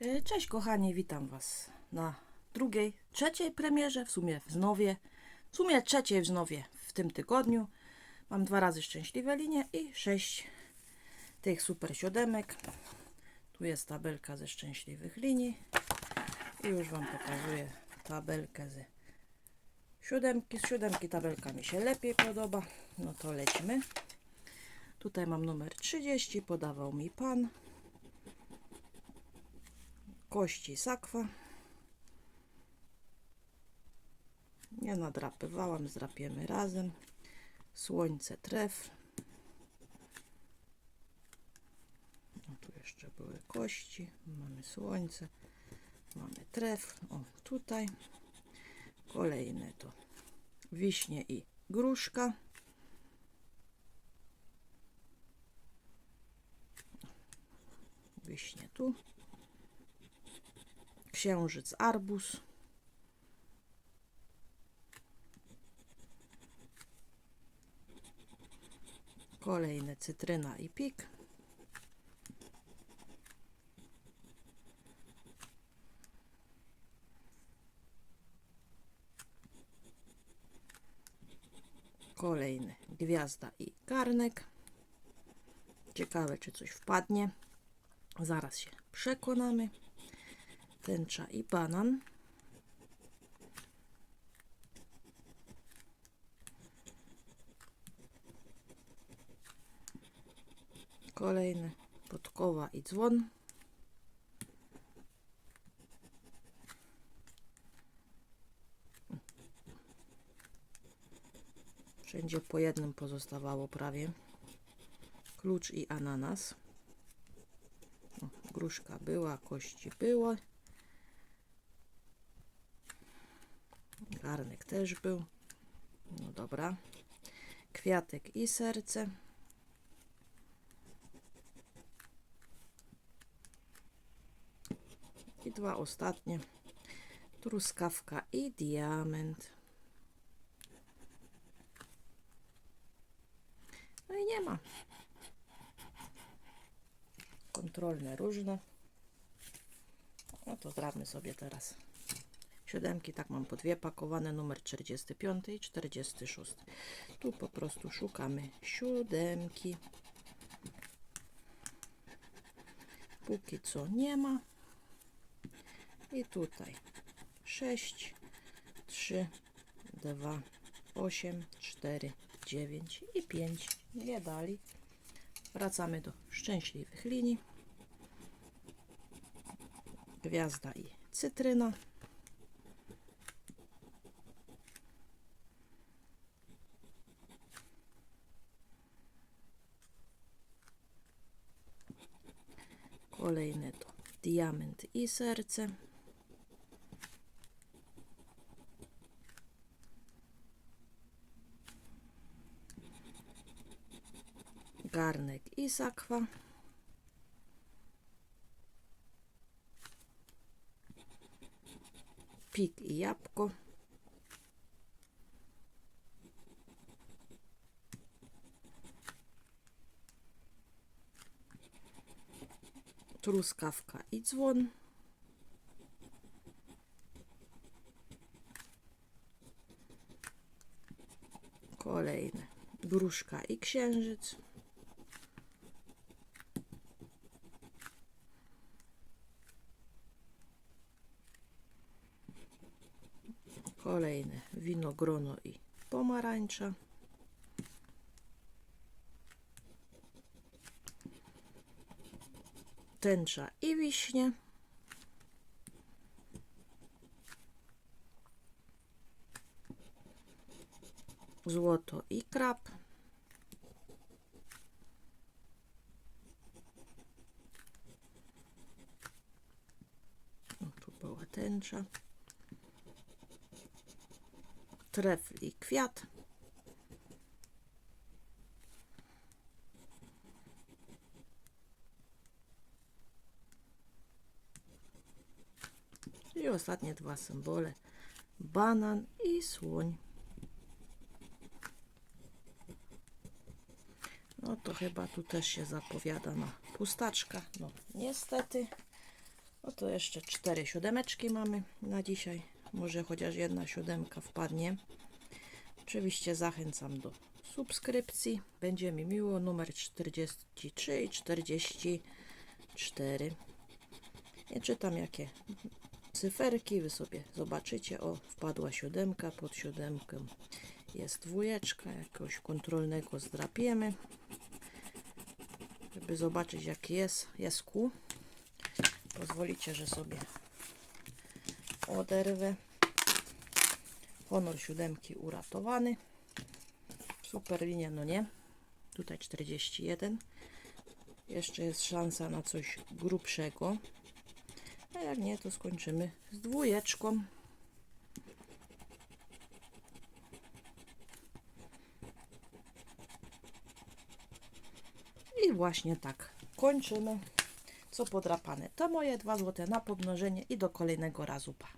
E, Cześć kochani, witam Was na drugiej, trzeciej premierze, w sumie w Znowie, w sumie trzeciej w Znowie w tym tygodniu. Mam dwa razy szczęśliwe linie i sześć tych super siódemek. Tu jest tabelka ze szczęśliwych linii i już Wam pokazuję tabelkę ze siódemki. Z siódemki tabelka mi się lepiej podoba, no to lecimy. Tutaj mam numer 30, podawał mi pan kości sakwa. Nie nadrapywałam, zdrapiemy razem. Słońce tref. No tu jeszcze były kości. Mamy słońce. Mamy tref. O, tutaj. Kolejne to wiśnie i gruszka. Wiśnie tu księżyc arbuz. Kolejne cytryna i pik. Kolejny gwiazda i garnek. Ciekawe, czy coś wpadnie. Zaraz się przekonamy tęcza i banan. Kolejny podkowa i dzwon. Wszędzie po jednym pozostawało prawie. Klucz i ananas. O, gruszka była, kości było. Garnek też był. No dobra. Kwiatek i serce. I dwa ostatnie. Truskawka i diament. No i nie ma. Kontrolne różne. No to zdrabmy sobie teraz. Siódemki, tak mam po dwie pakowane, numer 45 i 46. Tu po prostu szukamy siódemki. Póki co nie ma. I tutaj 6, 3, 2, 8, 4, 9 i 5. Nie dali. Wracamy do szczęśliwych linii. Gwiazda i cytryna. Kolejne to diament i serce. Garnek i sakwa. Pik i jabłko. Truskawka i dzwon. Kolejne gruszka i księżyc. Kolejne winogrono i pomarańcza. Tęcza i wiśnie. Złoto i krab. O, tu była tęcza. Trefl i kwiat. Ostatnie dwa symbole. Banan i słoń. No to chyba tu też się zapowiada na pustaczka. No niestety. No to jeszcze cztery siódemeczki mamy na dzisiaj. Może chociaż jedna siódemka wpadnie. Oczywiście zachęcam do subskrypcji. Będzie mi miło. Numer 43 i 44. Nie czytam jakie cyferki. Wy sobie zobaczycie. O, wpadła siódemka. Pod siódemką jest dwójeczka. Jakiegoś kontrolnego zdrapiemy. Żeby zobaczyć jaki jest. Jest kół. Pozwolicie, że sobie oderwę. Honor siódemki uratowany. Super linia, no nie? Tutaj 41. Jeszcze jest szansa na coś grubszego. A jak nie, to skończymy z dwójeczką. I właśnie tak kończymy. Co podrapane. To moje dwa złote na podmnożenie i do kolejnego razu. Pa.